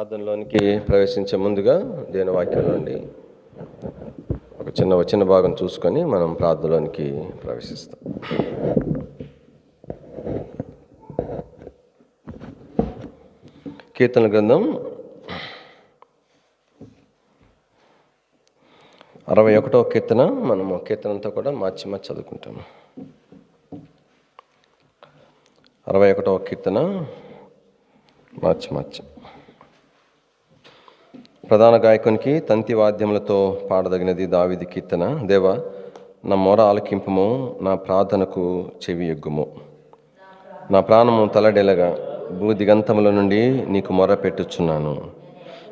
ప్రార్థనలోనికి ప్రవేశించే ముందుగా దేని వాక్యంలోండి ఒక చిన్న వచ్చిన భాగం చూసుకొని మనం ప్రార్థనలోనికి ప్రవేశిస్తాం. కీర్తన గ్రంథం అరవై ఒకటో కీర్తన. మనము కీర్తనంతా కూడా మార్చి మార్చి చదువుకుంటాము అరవై ఒకటో కీర్తన మార్చి మార్చి. ప్రధాన గాయకునికి తంతి వాద్యములతో పాడదగినది దావిది కీర్తన. దేవ నా మొర ఆలకింపము నా ప్రార్థనకు చెవి ఎగ్గుము. నా ప్రాణము తలడెలగా భూదిగంతముల నుండి నీకు మొర పెట్టుచున్నాను.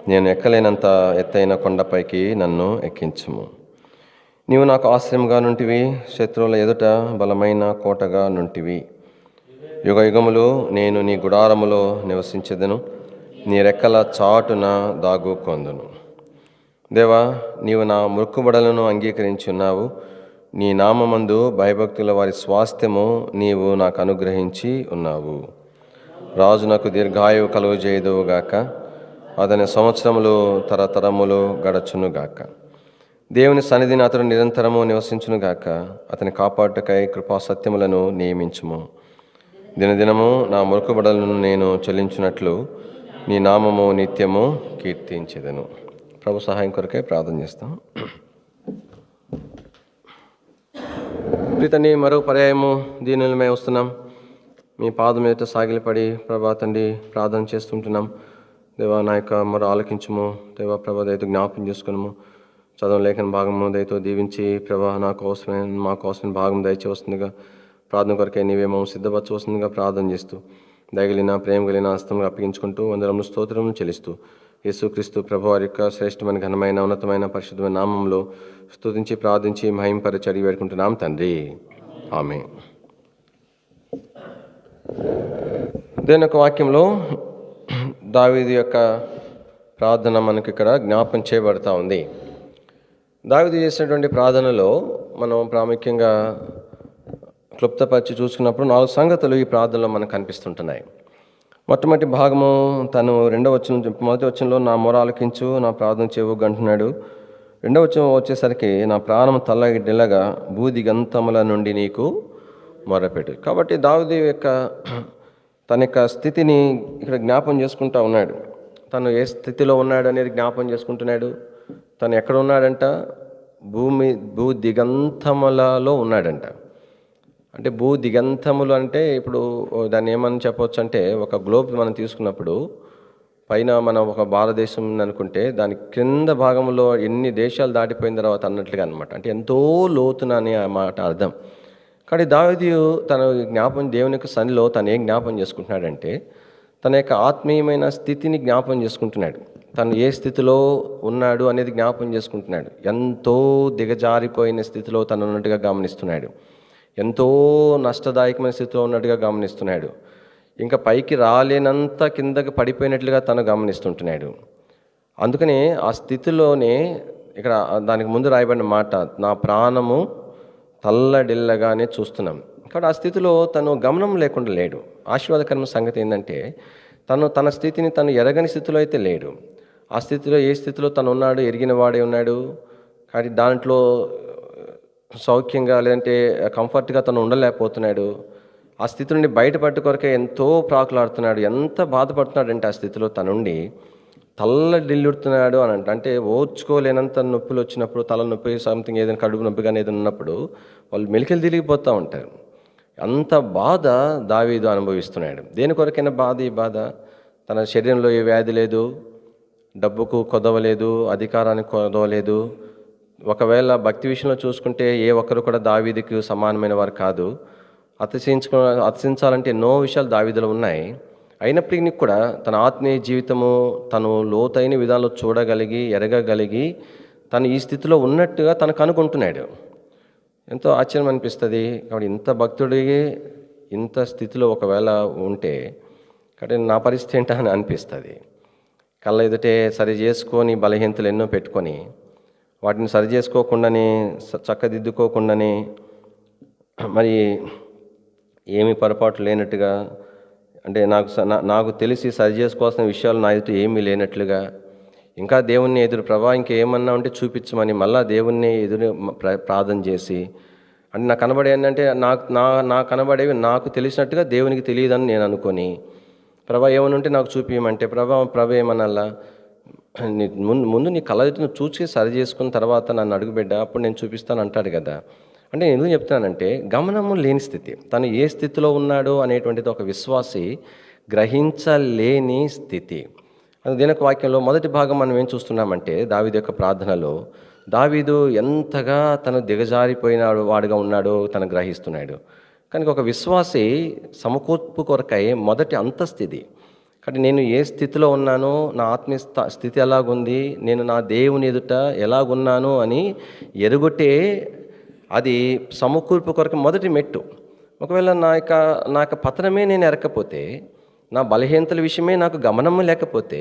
నేను ఎక్కలేనంత ఎత్తైన కొండపైకి నన్ను ఎక్కించుము. నీవు నాకు ఆశ్రయంగా నుంటివి శత్రువుల ఎదుట బలమైన కోటగా నుంటివి. యుగ యుగములు నేను నీ గుడారములో నివసించదను. నీ రెక్కల చాటున దాగుకొందును దేవా నీవు నా మృక్కుబడలను అంగీకరించున్నావు. నీ నామమందు భయభక్తుల వారి స్వాస్థ్యము నీవు నాకు అనుగ్రహించి ఉన్నావు. రాజు నాకు దీర్ఘాయువు కలుగజేయదువుగాక. అతని సంవత్సరములు తరతరములు గడచునుగాక. దేవుని సన్నిధిని అతడు నిరంతరము నివసించునుగాక. అతని కాపాటుకై కృపా సత్యములను నియమించుము. దినదినము నా మురుకుబడలను నేను చెల్లించినట్లు నీ నామము నిత్యము కీర్తించదను. ప్రభు సహాయం కొరకే ప్రార్థన చేస్తాం. ప్రీతని మరో పర్యాయము దీనిలో మేము వస్తున్నాం. మీ పాదం మీద సాగిలపడి ప్రభా తండ్రి ప్రార్థన చేస్తుంటున్నాం. దేవా నా యొక్క మరో ఆలకించము. దేవా ప్రభా దయతో జ్ఞాపకం చేసుకున్నాము చదవ లేఖన భాగము దయతో దీవించి ప్రభా నా కోసమే మా కోసమే భాగం దయచేస్తుందిగా ప్రార్థన కొరకే నీవేమో సిద్ధపరచవస్తుందిగా ప్రార్థన చేస్తూ దయగలిగిన ప్రేమ కలిగిన హస్తంగా అప్పగించుకుంటూ వందరము స్తోత్రములు చెల్లిస్తూ యేసుక్రీస్తు ప్రభు వారి యొక్క శ్రేష్టమైన ఘనమైన ఉన్నతమైన పరిశుద్ధమైన నామంలో స్తుతించి ప్రార్థించి మహింపరచి అడిగి వేడుకుంటున్నాం తండ్రి. ఆమె దేని ఒక వాక్యంలో దావీది యొక్క ప్రార్థన మనకి ఇక్కడ జ్ఞాపం చేయబడతా ఉంది. దావిది చేసినటువంటి ప్రార్థనలో మనం ప్రాముఖ్యంగా క్లుప్తపరిచి చూసుకున్నప్పుడు నాలుగు సంగతులు ఈ ప్రార్థనలో మనకు కనిపిస్తుంటున్నాయి. మొట్టమొదటి భాగము తను రెండవ వచ్చిన మొదటి వచ్చంలో నా మొర ఆలకించు నా ప్రార్థన చేవు అంటున్నాడు రెండవ వచ్చిన వచ్చేసరికి నా ప్రాణం తల్లగిడ్డెలగా బూది గంతముల నుండి నీకు మొరపెట్టు. కాబట్టి దావుది యొక్క తన యొక్క స్థితిని ఇక్కడ జ్ఞాపం చేసుకుంటూ ఉన్నాడు. తను ఏ స్థితిలో ఉన్నాడు అనేది జ్ఞాపం చేసుకుంటున్నాడు. తను ఎక్కడ ఉన్నాడంట? భూమి భూ దిగంతములలో ఉన్నాడంట. అంటే భూ దిగంతములు అంటే ఇప్పుడు దాన్ని ఏమని చెప్పవచ్చు అంటే ఒక గ్లోబ్ మనం తీసుకున్నప్పుడు పైన మనం ఒక భారతదేశం అనుకుంటే దాని క్రింద భాగంలో ఎన్ని దేశాలు దాటిపోయిన తర్వాత అన్నట్లుగా అనమాట అంటే ఎంతో లోతున అని మాట అర్థం. కానీ దావిది తన జ్ఞాపం దేవుని యొక్క సన్నిలో తను ఏం జ్ఞాపం చేసుకుంటున్నాడంటే తన యొక్క ఆత్మీయమైన స్థితిని జ్ఞాపం చేసుకుంటున్నాడు. తను ఏ స్థితిలో ఉన్నాడు అనేది జ్ఞాపం చేసుకుంటున్నాడు. ఎంతో దిగజారిపోయిన స్థితిలో తను ఉన్నట్టుగా గమనిస్తున్నాడు. ఎంతో నష్టదాయకమైన స్థితిలో ఉన్నట్టుగా గమనిస్తున్నాడు. ఇంకా పైకి రాలేనంత కిందకి పడిపోయినట్లుగా తను గమనిస్తుంటున్నాడు. అందుకనే ఆ స్థితిలోనే ఇక్కడ దానికి ముందు రాయబడిన మాట నా ప్రాణము తల్లడిల్లగానే చూస్తున్నాం. కాబట్టి ఆ స్థితిలో తను గమనం లేకుండా లేడు. ఆశీర్వాదకరమైన సంగతి ఏంటంటే తను తన స్థితిని తను ఎరగని స్థితిలో అయితే లేడు. ఆ స్థితిలో ఏ స్థితిలో తను ఉన్నాడు ఎరిగిన వాడే ఉన్నాడు. కానీ దాంట్లో సౌఖ్యంగా లేదంటే కంఫర్ట్గా తను ఉండలేకపోతున్నాడు. ఆ స్థితి నుండి బయటపడ్డ కొరకే ఎంతో ప్రాకులాడుతున్నాడు. ఎంత బాధపడుతున్నాడంటే ఆ స్థితిలో తనుండి తల్ల తల్లడిల్లుడుతున్నాడు అని అంటే. అంటే ఓర్చుకోలేనంత నొప్పులు వచ్చినప్పుడు తల నొప్పి సంథింగ్ ఏదైనా కడుపు నొప్పి కానీ ఏదైనా ఉన్నప్పుడు వాళ్ళు మెలికలు తిరిగిపోతూ ఉంటారు. అంత బాధ దావీదు అనుభవిస్తున్నాడు. దేని కొరకైనా బాధ ఈ బాధ తన శరీరంలో ఏ వ్యాధి లేదు డబ్బుకు కొదవలేదు అధికారానికి కొదవలేదు ఒకవేళ భక్తి విషయంలో చూసుకుంటే ఏ ఒక్కరు కూడా దావీదికి సమానమైన వారు కాదు. అతిశయించుకో అతిశించాలంటే ఎన్నో విషయాలు దావీదులు ఉన్నాయి. అయినప్పటికీ కూడా తన ఆత్మీయ జీవితము తను లోతైన విధానంలో చూడగలిగి ఎరగగలిగి తను ఈ స్థితిలో ఉన్నట్టుగా తను కనుక్కుంటున్నాడు ఎంతో ఆశ్చర్యం అనిపిస్తుంది. కాబట్టి ఇంత భక్తుడికి ఇంత స్థితిలో ఒకవేళ ఉంటే కాబట్టి నా పరిస్థితి ఏంటని అని అనిపిస్తుంది. కళ్ళ ఎదుటే సరి చేసుకొని బలహీనతలు ఎన్నో పెట్టుకొని వాటిని సరి చేసుకోకుండానే స- చక్కదిద్దుకోకుండానే మరి ఏమి పొరపాటు లేనట్టుగా అంటే నాకు స- నా- నాకు తెలిసి సరి చేసుకోవాల్సిన విషయాలు నా ఎదుట ఏమీ లేనట్లుగా ఇంకా దేవుణ్ణి ఎదురు ప్రభా ఇంకేమన్నా ఉంటే చూపించమని మళ్ళా దేవుణ్ణి ఎదురు ప్ర- ప్రార్థన చేసి అంటే నాకు కనబడే ఏంటంటే నాకు నా నా కనబడేవి నాకు తెలిసినట్టుగా దేవునికి తెలియదని నేను అనుకొని ప్రభా ఏమైనా ఉంటే నాకు చూపించమంటే ప్రభా ప్రభ ఏమనల్లా నీ ముందు ముందు నీ కళ చూసి సరి చేసుకున్న తర్వాత నన్ను అడుగుబిడ్డ అప్పుడు నేను చూపిస్తాను అంటాడు కదా. అంటే నేను ఎందుకు చెప్తున్నానంటే గమనము లేని స్థితి. తను ఏ స్థితిలో ఉన్నాడో అనేటువంటిది ఒక విశ్వాసి గ్రహించలేని స్థితి. దీనికి వాక్యంలో మొదటి భాగం మనం ఏం చూస్తున్నామంటే దావీదు యొక్క ప్రార్థనలో దావీదు ఎంతగా తను దిగజారిపోయినాడు వాడుగా ఉన్నాడో తను గ్రహిస్తున్నాడు. కనుక ఒక విశ్వాసి సమకూర్పు కొరకై మొదటి అంతస్థితి కాబట్టి నేను ఏ స్థితిలో ఉన్నానో నా ఆత్మీయ స్థితి ఎలాగుంది నేను నా దేవుని ఎదుట ఎలాగున్నాను అని ఎరుగుటే అది సమకూర్పు కొరకు మొదటి మెట్టు. ఒకవేళ నా యొక్క నా యొక్క పతనమే నేను ఎరకపోతే నా బలహీనతల విషయమే నాకు గమనము లేకపోతే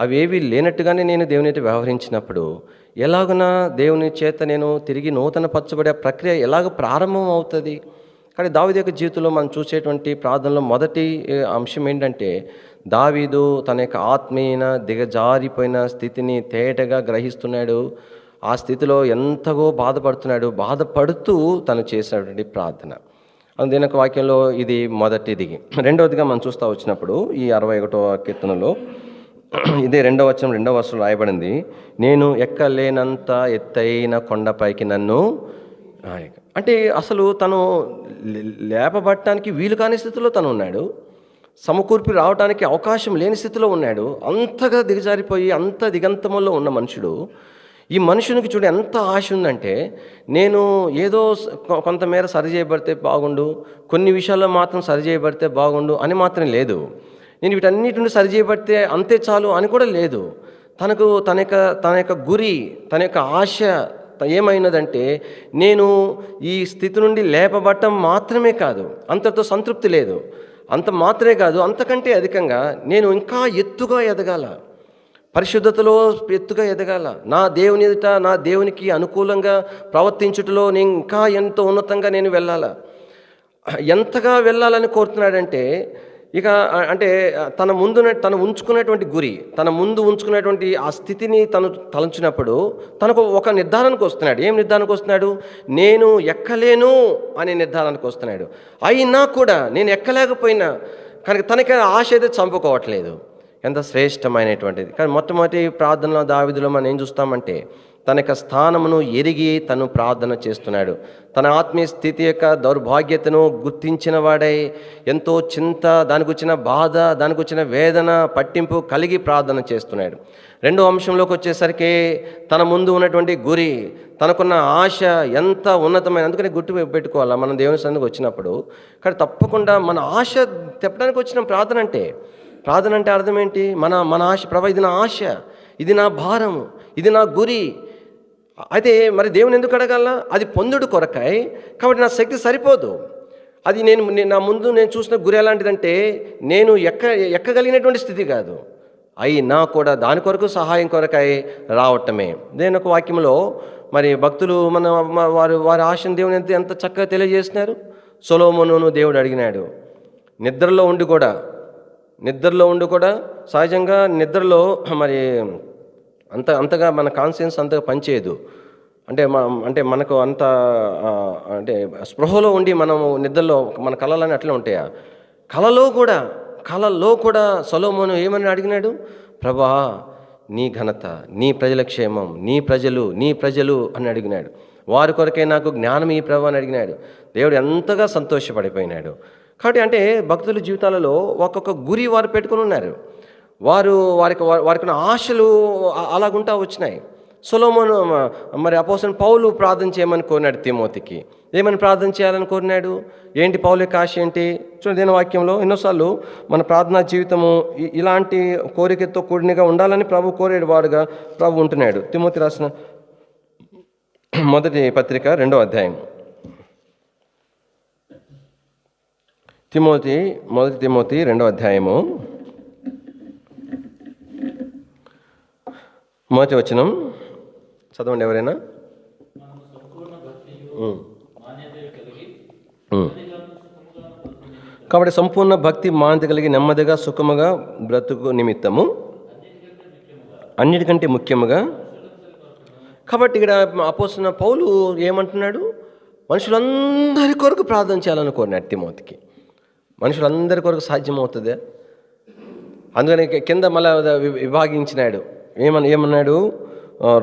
అవేవి లేనట్టుగానే నేను దేవుని వ్యవహరించినప్పుడు ఎలాగునా దేవుని చేత నేను తిరిగి నూతన పరచబడే ప్రక్రియ ఎలాగ ప్రారంభం అవుతుంది? కానీ దావిదేక యొక్క జీవితంలో మనం చూసేటువంటి ప్రార్థనలో మొదటి అంశం ఏంటంటే దావీదు తన యొక్క ఆత్మీయన దిగజారిపోయిన స్థితిని తేటగా గ్రహిస్తున్నాడు. ఆ స్థితిలో ఎంతగో బాధపడుతున్నాడు. బాధపడుతూ తను చేసినటువంటి ప్రార్థన. అందుకని వాక్యంలో ఇది మొదటిది. రెండవదిగా మనం చూస్తూ వచ్చినప్పుడు ఈ అరవై ఒకటో కీర్తనలో ఇదే రెండవ వచనం రెండవ వర్షం రాయబడింది. నేను ఎక్కలేనంత ఎత్తైన కొండపైకి నన్ను అంటే అసలు తను లే- లేపబట్టడానికి వీలు కాని స్థితిలో తను ఉన్నాడు. సమకూర్పి రావడానికి అవకాశం లేని స్థితిలో ఉన్నాడు. అంతగా దిగజారిపోయి అంత దిగంతములో ఉన్న మనుషుడు ఈ మనుషునికి చూడు ఎంత ఆశ ఉందంటే నేను ఏదో కొంతమేర సరి చేయబడితే బాగుండు కొన్ని విషయాల్లో మాత్రం సరి చేయబడితే బాగుండు అని మాత్రం లేదు. నేను వీటన్నిటిని సరి చేయబడితే అంతే చాలు అని కూడా లేదు. తనకు తన యొక్క తన యొక్క గురి తన యొక్క ఆశ ఏమైనదంటే నేను ఈ స్థితి నుండి లేపబట్టం మాత్రమే కాదు అంతతో సంతృప్తి లేదు. అంత మాత్రమే కాదు అంతకంటే అధికంగా నేను ఇంకా ఎత్తుగా ఎదగాల. పరిశుద్ధతలో ఎత్తుగా ఎదగాల. నా దేవుని ఎదుట నా దేవునికి అనుకూలంగా ప్రవర్తించుటలో నేను ఇంకా ఎంతో ఉన్నతంగా నేను వెళ్ళాల. ఎంతగా వెళ్ళాలని కోరుతున్నాడంటే ఇక అంటే తన ముందు తను ఉంచుకునేటువంటి గురి తన ముందు ఉంచుకునేటువంటి ఆ స్థితిని తను తలంచినప్పుడు తనకు ఒక నిర్ధారణకు వస్తున్నాడు. ఏం నిర్ధారణకు వస్తున్నాడు? నేను ఎక్కలేను అనే నిర్ధారణకు వస్తున్నాడు. అయినా కూడా నేను ఎక్కలేకపోయినా కనుక తనకి ఆశ అయితే చంపుకోవట్లేదు. ఎంత శ్రేష్టమైనటువంటిది. కానీ మొట్టమొదటి ప్రార్థనలో దావిదిలో మనం ఏం చూస్తామంటే తన యొక్క స్థానమును ఎరిగి తను ప్రార్థన చేస్తున్నాడు. తన ఆత్మీయ స్థితి యొక్క దౌర్భాగ్యతను గుర్తించిన వాడై ఎంతో చింత దానికి వచ్చిన బాధ దానికి వచ్చిన వేదన పట్టింపు కలిగి ప్రార్థన చేస్తున్నాడు. రెండో అంశంలోకి వచ్చేసరికి తన ముందు ఉన్నటువంటి గురి తనకున్న ఆశ ఎంత ఉన్నతమైన అందుకని గుర్తు పెట్టుకోవాలా? మనం దేవుని సందుకు వచ్చినప్పుడు. కానీ తప్పకుండా మన ఆశ తెప్పడానికి వచ్చిన ప్రార్థన అంటే ప్రార్థన అంటే అర్థం ఏంటి మన మన ఆశ ప్రభా ఇది నా ఆశ ఇది నా భారం ఇది నా గురి. అయితే మరి దేవుని ఎందుకు అడగాల? అది పొందుడు కొరకాయి కాబట్టి నా శక్తి సరిపోదు. అది నేను నా ముందు నేను చూసిన గురి ఎలాంటిదంటే నేను ఎక్క ఎక్కగలిగినటువంటి స్థితి కాదు. అయినా కూడా దాని కొరకు సహాయం కొరకై రావటమే. నేను ఒక వాక్యంలో మరి భక్తులు మన వారు వారి ఆశను దేవుని ఎంత ఎంత చక్కగా తెలియజేస్తున్నారు సొలోమోను దేవుడు అడిగినాడు. నిద్రలో ఉండి కూడా నిద్రలో ఉండి కూడా సహజంగా నిద్రలో మరి అంత అంతగా మన కాన్షియన్స్ అంతగా పనిచేయదు. అంటే అంటే మనకు అంత అంటే స్పృహలో ఉండి మనము నిద్రలో మన కళలన్నీ అట్లా ఉంటాయా? కళలో కూడా కళలో కూడా సొలోమోను ఏమని అడిగినాడు? ప్రభా నీ ఘనత నీ ప్రజల క్షేమం నీ ప్రజలు నీ ప్రజలు అని అడిగినాడు. వారి కొరకే నాకు జ్ఞానం ఈ ప్రభు అని అడిగినాడు. దేవుడు ఎంతగా సంతోషపడిపోయినాడు. కాబట్టి అంటే భక్తుల జీవితాలలో ఒక్కొక్క గురి వారు పెట్టుకుని ఉన్నారు. వారు వారికి వారికి ఉన్న ఆశలు అలాగుంటా వచ్చినాయి. సొలోమోను మరి అపోసన్ పౌలు ప్రార్థన చేయమని కోరినాడు తిమోతికి. ఏమని ప్రార్థన చేయాలని కోరినాడు? ఏంటి పౌలు యొక్క ఆశ ఏంటి? చూడండి వాక్యంలో ఎన్నోసార్లు మన ప్రార్థనా జీవితము ఇలాంటి కోరికతో కూడినగా ఉండాలని ప్రభు కోరేడు వాడుగా ప్రభు ఉంటున్నాడు. తిమోతి రాసిన మొదటి పత్రిక రెండో అధ్యాయం తిమోతి మొదటి తిమోతి రెండవ అధ్యాయము. మొదటి వచనం. చదవండి ఎవరైనా? కాబట్టి సంపూర్ణ భక్తి మాంతి కలిగి నెమ్మదిగా సుఖముగా బ్రతుకు నిమిత్తము. అన్నిటికంటే ముఖ్యముగా. కాబట్టి ఇక్కడ అపోసిన పౌలు ఏమంటున్నాడు? మనుషులందరి కొరకు ప్రార్థన చేయాలని కోరినాడు తిమోతికి. మనుషులందరి కొరకు సాధ్యమవుతుంది. అందుకని కింద మళ్ళీ విభాగించినాడు. ఏమన్నా ఏమన్నాడు?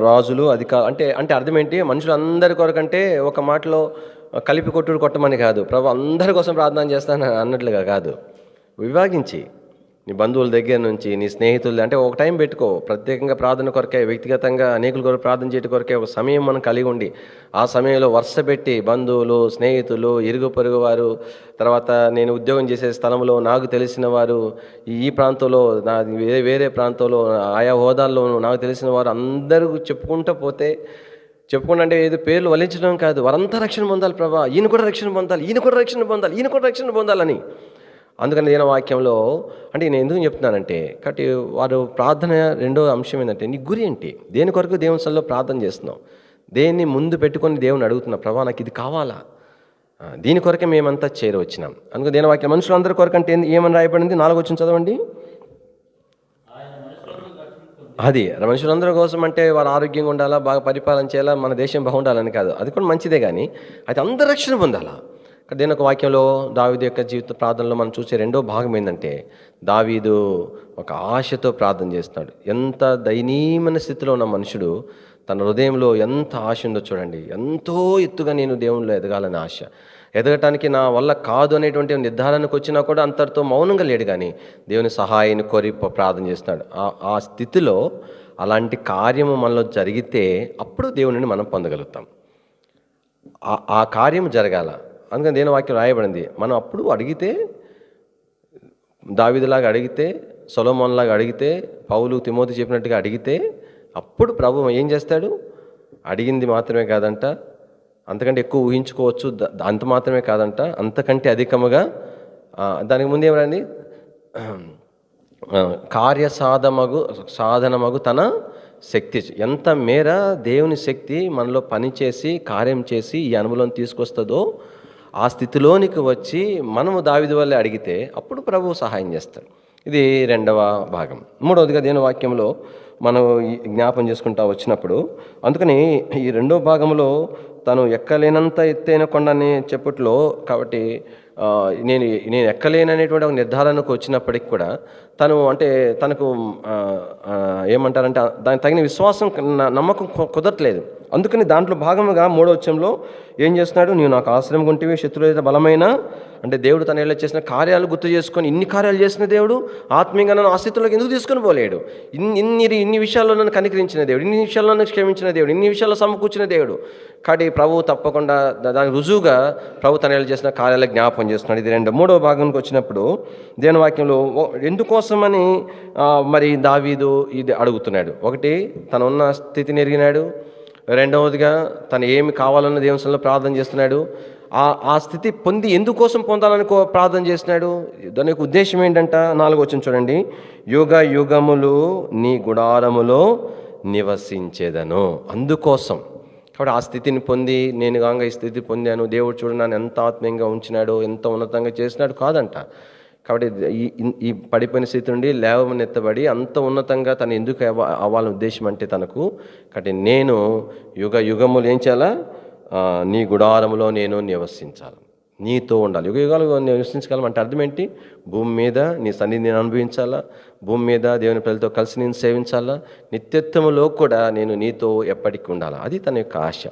రాజులు అధికారు అంటే అంటే అర్థం ఏంటి మనుషులందరి కొరకంటే ఒక మాటలో కలిపి కొట్టుడు కొట్టమని కాదు. ప్రభు అందరి కోసం ప్రార్థన చేస్తాను అన్నట్లుగా కాదు. విభాగించి. నీ బంధువుల దగ్గర నుంచి నీ స్నేహితులు అంటే ఒక టైం పెట్టుకో. ప్రత్యేకంగా ప్రార్థన కొరకే వ్యక్తిగతంగా అనేకుల కొరకు ప్రార్థన చేయడం కొరకే ఒక సమయం మనం కలిగి ఉండి ఆ సమయంలో వరుస పెట్టి బంధువులు స్నేహితులు ఇరుగు పొరుగు వారు తర్వాత నేను ఉద్యోగం చేసే స్థలంలో నాకు తెలిసిన వారు ఈ ప్రాంతంలో నా వేరే వేరే ప్రాంతంలో ఆయా హోదాల్లో నాకు తెలిసిన వారు అందరూ చెప్పుకుంటూ పోతే చెప్పుకుంటే అంటే ఏదో పేర్లు వలించడం కాదు. వారంతా రక్షణ పొందాలి ప్రభా. ఈయన కూడా రక్షణ పొందాలి ఈయన కూడా రక్షణ పొందాలి ఈయన కూడా రక్షణ పొందాలని. అందుకని నేను వాక్యంలో అంటే నేను ఎందుకు చెప్తున్నానంటే కాబట్టి వారు ప్రార్థన రెండో అంశం ఏంటంటే నీ గురి ఏంటి? దేని కొరకు దేవుని సల్లో ప్రార్థన చేస్తున్నావు? దేన్ని ముందు పెట్టుకొని దేవుని అడుగుతున్నా ప్రభా నాకు ఇది కావాలా? దీని కొరకే మేమంతా చేరవచ్చినాం. అందుకని దేని వాక్యం? మనుషులందరి కొరకు అంటే ఏమని రాయబడింది? నాలుగు వచ్చిన చదవండి. అది మనుషులందరి కోసం అంటే వారు ఆరోగ్యంగా ఉండాలా బాగా పరిపాలన చేయాలా మన దేశం బాగుండాలని కాదు. అది కూడా మంచిదే కానీ అయితే అందరు రక్షణ పొందాలా? దీని ఒక వాక్యంలో దావీదు యొక్క జీవిత ప్రార్థనలో మనం చూసే రెండో భాగం ఏంటంటే దావీదు ఒక ఆశతో ప్రార్థన చేస్తున్నాడు ఎంత దయనీయమైన స్థితిలో ఉన్న మనుషుడు తన హృదయంలో ఎంత ఆశ ఉందో చూడండి. ఎంతో ఎత్తుగా నేను దేవుణ్ణిలో ఎదగాలని ఆశ. ఎదగటానికి నా వల్ల కాదు అనేటువంటి నిర్ధారణకు వచ్చినా కూడా అంతటితో మౌనంగా లేడు కానీ దేవుని సహాయాన్ని కోరి ప్రార్థన చేస్తున్నాడు ఆ- స్థితిలో అలాంటి కార్యము మనలో జరిగితే అప్పుడు దేవునిని మనం పొందగలుగుతాం. ఆ- ఆ కార్యం జరగాల. అందుకని దేని వాక్యం రాయబడింది. మనం అప్పుడు అడిగితే దావిదిలాగా అడిగితే సొలోమోన్లాగా అడిగితే పౌలు తిమోతి చెప్పినట్టుగా అడిగితే అప్పుడు ప్రభు ఏం చేస్తాడు? అడిగింది మాత్రమే కాదంట. అంతకంటే ఎక్కువ ఊహించుకోవచ్చు అంత మాత్రమే కాదంట. అంతకంటే అధికముగా దానికి ముందు ఏమరండి కార్యసాధమగు సాధనమగు తన శక్తి. ఎంత మేర దేవుని శక్తి మనలో పనిచేసి కార్యం చేసి ఈ అనుభవం తీసుకొస్తుందో ఆ స్థితిలోనికి వచ్చి మనము దావిది వల్లే అడిగితే అప్పుడు ప్రభువు సహాయం చేస్తాడు. ఇది రెండవ భాగం. మూడవదిగా దేని వాక్యంలో మనం జ్ఞాపం చేసుకుంటా వచ్చినప్పుడు అందుకని ఈ రెండో భాగంలో తను ఎక్కలేనంత ఎత్తైన కొండని చెప్పుట్లో కాబట్టి నేను నేను ఎక్కలేననేటువంటి ఒక నిర్ధారణకు వచ్చినప్పటికి కూడా తను అంటే తనకు ఏమంటారంటే దానికి తగిన విశ్వాసం నమ్మకం కుదరట్లేదు. అందుకని దాంట్లో భాగంగా మూడో వచ్చంలో ఏం చేస్తున్నాడు? నీవు నాకు ఆశ్రయం కొంటివి శత్రువు బలమైన అంటే దేవుడు తన ఏళ్ళ చేసిన కార్యాలు గుర్తు చేసుకొని ఇన్ని కార్యాలు చేసిన దేవుడు ఆత్మీయంగా నన్ను ఆ ఎందుకు తీసుకొని పోలేడు? ఇన్ని ఇన్ని ఇన్ని విషయాల్లో నన్ను కనికరించిన దేవుడు ఇన్ని విషయాల్లో నన్ను క్షమించిన దేవుడు ఇన్ని విషయాల్లో సమకూర్చిన దేవుడు. కాబట్టి ప్రభు తప్పకుండా దా- దానికి రుజువుగా ప్రభు తన ఏళ్ళ చేసిన కార్యాల జ్ఞాపం చేస్తున్నాడు. ఇది రెండు. మూడవ భాగానికి వచ్చినప్పుడు దేని వాక్యంలో ఎందుకోసమని మరి దావీదు ఇది అడుగుతున్నాడు. ఒకటి తనున్న స్థితిని ఎరిగినాడు. రెండవదిగా తను ఏమి కావాలన్న దేవునిలో ప్రార్థన చేస్తున్నాడు. ఆ స్థితి పొంది ఎందుకోసం పొందాలని ప్రార్థన చేసినాడు? దాని యొక్క ఉద్దేశం ఏంటంట? నాలుగు వచ్చిన చూడండి. యుగ యుగములు నీ గుడారములో నివసించేదను. అందుకోసం. కాబట్టి ఆ స్థితిని పొంది నేను కాగా ఈ స్థితి పొందాను. దేవుడు చూడు నన్ను ఎంత ఆత్మీయంగా ఉంచినాడు ఎంత ఉన్నతంగా చేసినాడు కాదంట. కాబట్టి ఈ- ఈ- పడిపోయిన స్థితి నుండి లేవనెత్తబడి అంత ఉన్నతంగా తను ఎందుకు అవ్వాలని ఉద్దేశం అంటే తనకు కాబట్టి నేను యుగ యుగములు ఏం చేయాలా? నీ గుడారములో నేను నివసించాలి. నీతో ఉండాలి. యుగ యుగాలు నివసించగలం అంటే అర్థం ఏంటి? భూమి మీద నీ సన్నిధి నేను అనుభవించాలా? భూమి మీద దేవుని ప్రజలతో కలిసి నేను సేవించాలా? నిత్యత్వంలో కూడా నేను నీతో ఎప్పటికీ ఉండాలా? అది తన యొక్క ఆశ.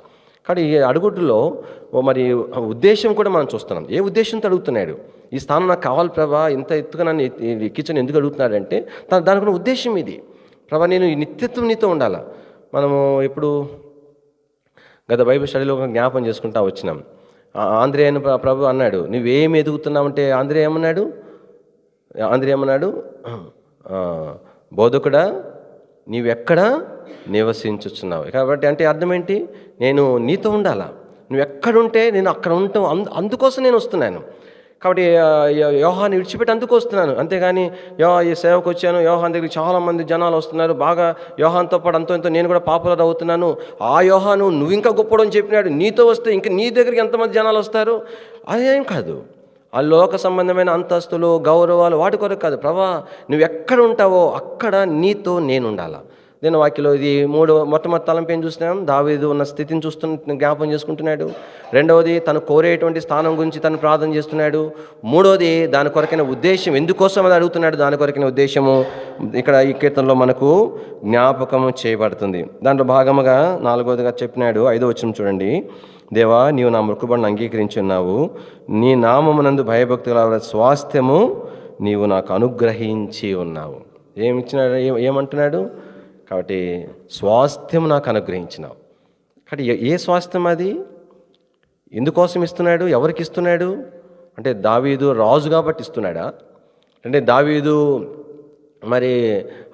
కానీ ఈ అడుగుడులో మరి ఉద్దేశం కూడా మనం చూస్తున్నాం. ఏ ఉద్దేశంతో అడుగుతున్నాడు? ఈ స్థానం నాకు కావాలి ప్రభా ఇంత ఎత్తుగా నన్ను కిచెన్ ఎందుకు అడుగుతున్నాడంటే తన దానికి ఉద్దేశం ఇది. ప్రభా నేను ఈ నిత్యత్వం నీతో ఉండాలా? మనము ఇప్పుడు గత బైబిల్ స్టడీలో ఒక జ్ఞాపం చేసుకుంటా వచ్చినాం. ఆ- అని ప్రభు అన్నాడు నువ్వేం ఎదుగుతున్నావంటే ఆంధ్రే ఏమన్నాడు? ఆంధ్రే ఏమన్నాడు? బోధకుడా నీవెక్కడ నివసించుచున్నావు? కాబట్టి అంటే అర్థం ఏంటి? నేను నీతో ఉండాలా? నువ్వు ఎక్కడుంటే నేను అక్కడ ఉంటాం అందు అందుకోసం నేను వస్తున్నాను. కాబట్టి యోహాన్ని విడిచిపెట్టి అందుకు వస్తున్నాను. అంతేగాని యో ఈ సేవకు వచ్చాను. యోహాన్ దగ్గర చాలామంది జనాలు వస్తున్నారు. బాగా యోహాన్తో పాటు అంతో ఎంతో నేను కూడా పాపులర్ అవుతున్నాను. ఆ యోహాను నువ్వు ఇంకా గొప్పడని చెప్పినాడు. నీతో వస్తే ఇంకా నీ దగ్గరికి ఎంతమంది జనాలు వస్తారు? అదేం కాదు. ఆ లోక సంబంధమైన అంతస్తులు గౌరవాలు వాటి కొరకు కాదు. ప్రభా నువ్వు ఎక్కడ ఉంటావో అక్కడ నీతో నేను ఉండాలా. దీని వాక్యలో ఇది మూడో మొట్టమొదటి తలంపు ఏం చూస్తున్నాం? దావీదు ఉన్న స్థితిని చూస్తున్న జ్ఞాపం చేసుకుంటున్నాడు. రెండవది తను కోరేటువంటి స్థానం గురించి తను ప్రార్థన చేస్తున్నాడు. మూడవది దాని కొరకైన ఉద్దేశం ఎందుకోసం అది అడుగుతున్నాడు? దాని కొరకైన ఉద్దేశము ఇక్కడ ఈ కీర్తనలో మనకు జ్ఞాపకం చేయబడుతుంది. దాంట్లో భాగముగా నాలుగవదిగా చెప్పినాడు ఐదో వచ్చిన చూడండి. దేవా నీవు నా మొక్కుబడిని అంగీకరించి ఉన్నావు. నీ నామమునందు భయభక్తుల స్వాస్థ్యము నీవు నాకు అనుగ్రహించి ఉన్నావు. ఏమిచ్చినాడు? ఏమంటున్నాడు? కాబట్టి స్వాస్థ్యం నాకు అనుగ్రహించినావు. కాబట్టి ఏ- స్వాస్థ్యం అది? ఎందుకోసం ఇస్తున్నాడు? ఎవరికి ఇస్తున్నాడు? అంటే దావీదు రాజు కాబట్టి ఇస్తున్నాడా? అంటే దావీదు మరి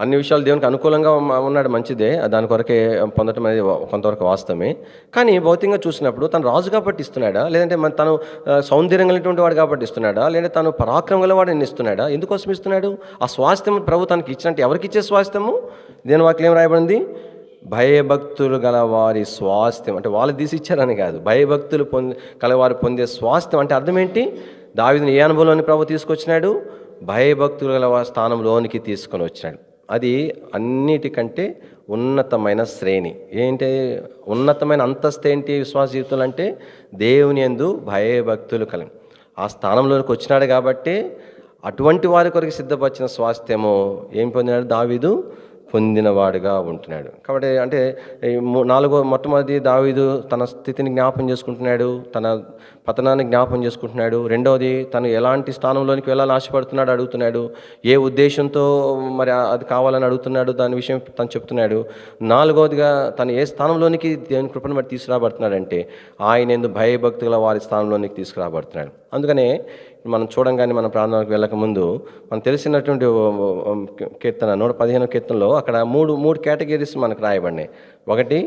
అన్ని విషయాలు దేవునికి అనుకూలంగా ఉన్నాడు మంచిదే. దాని కొరకే పొందటం అనేది కొంతవరకు వాస్తవమే. కానీ భౌతికంగా చూసినప్పుడు తను రాజు కాబట్టి ఇస్తున్నాడా? లేదంటే మన తను సౌందర్యం కలిగినటువంటి వాడు కాబట్టి ఇస్తున్నాడా? లేదంటే తను పరాక్రమం గలవాడిని ఇస్తున్నాడా? ఎందుకోసం ఇస్తున్నాడు? ఆ స్వాస్థ్యం ప్రభు తనకి ఇచ్చినట్టు ఎవరికి ఇచ్చే స్వాస్థ్యము? దేని వాక్యం ఏం రాయబడింది? భయభక్తులు గల వారి స్వాస్థ్యం. అంటే వాళ్ళు తీసి ఇచ్చారని కాదు. భయభక్తులు పొంది కలవారు పొందే స్వాస్థ్యం. అంటే అర్థం ఏంటి? దావిదిని ఏ అనుభవంలోని ప్రభు తీసుకొచ్చినాడు? భయభక్తులు గల స్థానంలోనికి తీసుకొని వచ్చినాడు. అది అన్నిటికంటే ఉన్నతమైన శ్రేణి. ఏంటి? ఉన్నతమైన అంతస్తు ఏంటి విశ్వాస జీవితంలో అంటే దేవుని ఎందు భయభక్తులు కలం ఆ స్థానంలోనికి వచ్చినాడు కాబట్టి అటువంటి వారి కొరకు సిద్ధపరిచిన స్వాస్థ్యము ఏం పొందినాడు? దావీదు పొందినవాడుగా ఉంటున్నాడు. కాబట్టి అంటే నాలుగో మొట్టమొదటి దావీదు తన స్థితిని జ్ఞాపం చేసుకుంటున్నాడు. తన పతనాన్ని జ్ఞాపం చేసుకుంటున్నాడు. రెండవది తను ఎలాంటి స్థానంలోనికి వెళ్ళాలని ఆశపడుతున్నాడు అడుగుతున్నాడు. ఏ ఉద్దేశంతో మరి అది కావాలని అడుగుతున్నాడు దాని విషయం తను చెప్తున్నాడు. నాలుగవదిగా తను ఏ స్థానంలోనికి దేవుని కృపను బట్టి తీసుకురాబడుతున్నాడంటే ఆయన ఎందు భయభక్తుల వారి స్థానంలోనికి తీసుకురాబడుతున్నాడు. అందుకనే మనం చూడంగానే మన ప్రాంతానికి వెళ్ళకముందు మనం తెలిసినటువంటి కీర్తన నూట పదిహేను కీర్తనలో అక్కడ మూడు మూడు కేటగిరీస్ మనకు రాయబడినాయి. ఒకటి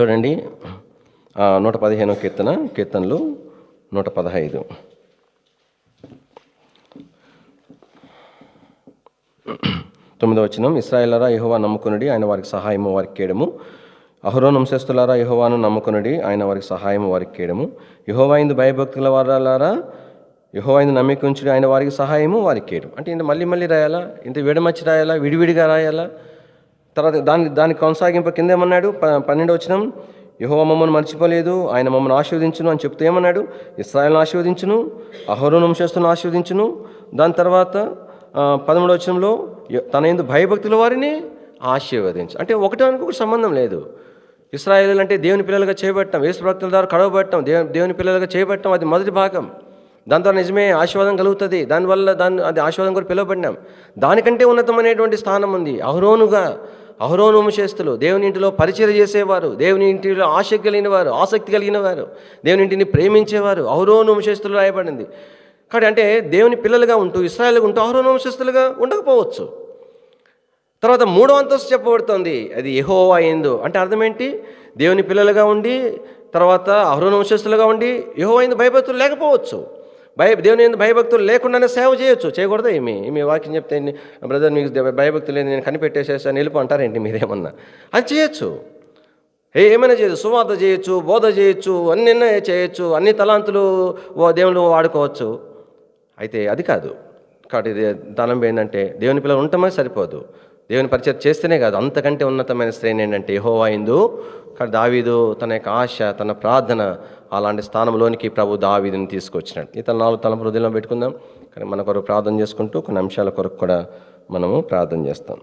చూడండి. నూట పదిహేనో కీర్తన కీర్తనలు నూట పదహైదు. తొమ్మిదో వచనం ఇస్రాయేలరా యహోవా నమ్ముకునుడి ఆయన వారికి సహాయము వారికి కేడము. అహరో నంశస్తులారా యహోవాను నమ్ముకునుడి ఆయన వారికి సహాయము వారికి కేడము. యహోవాయిందు భయభక్తుల వారాలారా యెహోవా ఇందు ఆయన వారికి సహాయము వారికి కేడు అంటే ఇంత మళ్ళీ మళ్ళీ రాయాలా? ఇంత విడమచ్చి రాయాలా? విడివిడిగా రాయాలా? తర్వాత దాని దాని కొనసాగింపు కిందేమన్నాడు ప పన్నెండు వచనం యహో మమ్మల్ని మర్చిపోలేదు ఆయన మమ్మల్ని ఆశీర్వదించును అని చెప్తూ ఏమన్నాడు? ఇస్రాయల్ని ఆశీర్వదించును అహోరు వంశస్థులను ఆశీర్వదించును. దాని తర్వాత పదమూడవచనంలో తన ఎందు భయభక్తుల వారిని ఆశీర్వదించు. అంటే ఒకటానికి ఒకటి సంబంధం లేదు. ఇస్రాయేల్ అంటే దేవుని పిల్లలుగా చేయబట్టం యేసు భక్తుల ద్వారా కడవబట్టం దేవుని దేవుని పిల్లలుగా చేపట్టడం అది మొదటి భాగం. దాని ద్వారా నిజమే ఆశీర్వాదం కలుగుతుంది. దానివల్ల దాని అది ఆశీర్వాదం కూడా పిలువబడినాం. దానికంటే ఉన్నతమైనటువంటి స్థానం ఉంది. అహరోనుగా అహరోను వంశస్థులు దేవుని ఇంటిలో పరిచయం చేసేవారు దేవుని ఇంటిలో ఆసక్తి కలిగిన వారు ఆసక్తి కలిగిన వారు దేవుని ఇంటిని ప్రేమించేవారు అహరోను వంశస్థులు రాయబడింది. కాబట్టి అంటే దేవుని పిల్లలుగా ఉంటూ ఇస్రాయల్గా ఉంటూ అహరోను వంశస్థులుగా ఉండకపోవచ్చు. తర్వాత మూడో అంతస్తు చెప్పబడుతుంది అది యెహోవా ఏందో అంటే అర్థం ఏంటి? దేవుని పిల్లలుగా ఉండి తర్వాత అహరోన వంశస్థులుగా ఉండి యెహోవా అయింది భయభక్తులు లేకపోవచ్చు. భయ దేవుని ఎందుకు భయభక్తులు లేకుండానే సేవ చేయొచ్చు. చేయకూడదు ఏమి? మీ వాక్యం చెప్తే బ్రదర్ మీకు భయభక్తులు లేదు నేను కనిపెట్టేసేసాను నిలుపు అంటారేంటి మీరేమన్నా? అది చేయొచ్చు. ఏ ఏమైనా చేయొచ్చు. సువార్త చేయొచ్చు బోధ చేయొచ్చు అన్ని చేయొచ్చు అన్ని తలాంతులు ఓ దేవుని వాడుకోవచ్చు. అయితే అది కాదు. కాబట్టి ఇది ఏంటంటే దేవుని పిల్లలు ఉండటమే సరిపోదు. దేవుని పరిచయం చేస్తేనే కాదు. అంతకంటే ఉన్నతమైన శ్రేణి ఏంటంటే యెహోవా అయిందో కానీ దావీదు తన యొక్క ఆశ తన ప్రార్థన అలాంటి స్థానంలోనికి ప్రభు దావీదిని తీసుకొచ్చినాడు. ఇతను నాలుగు తలంపు హృదయంలో పెట్టుకుందాం. కానీ మన కొరకు ప్రార్థన చేసుకుంటూ కొన్ని అంశాల కొరకు కూడా మనము ప్రార్థన చేస్తాం.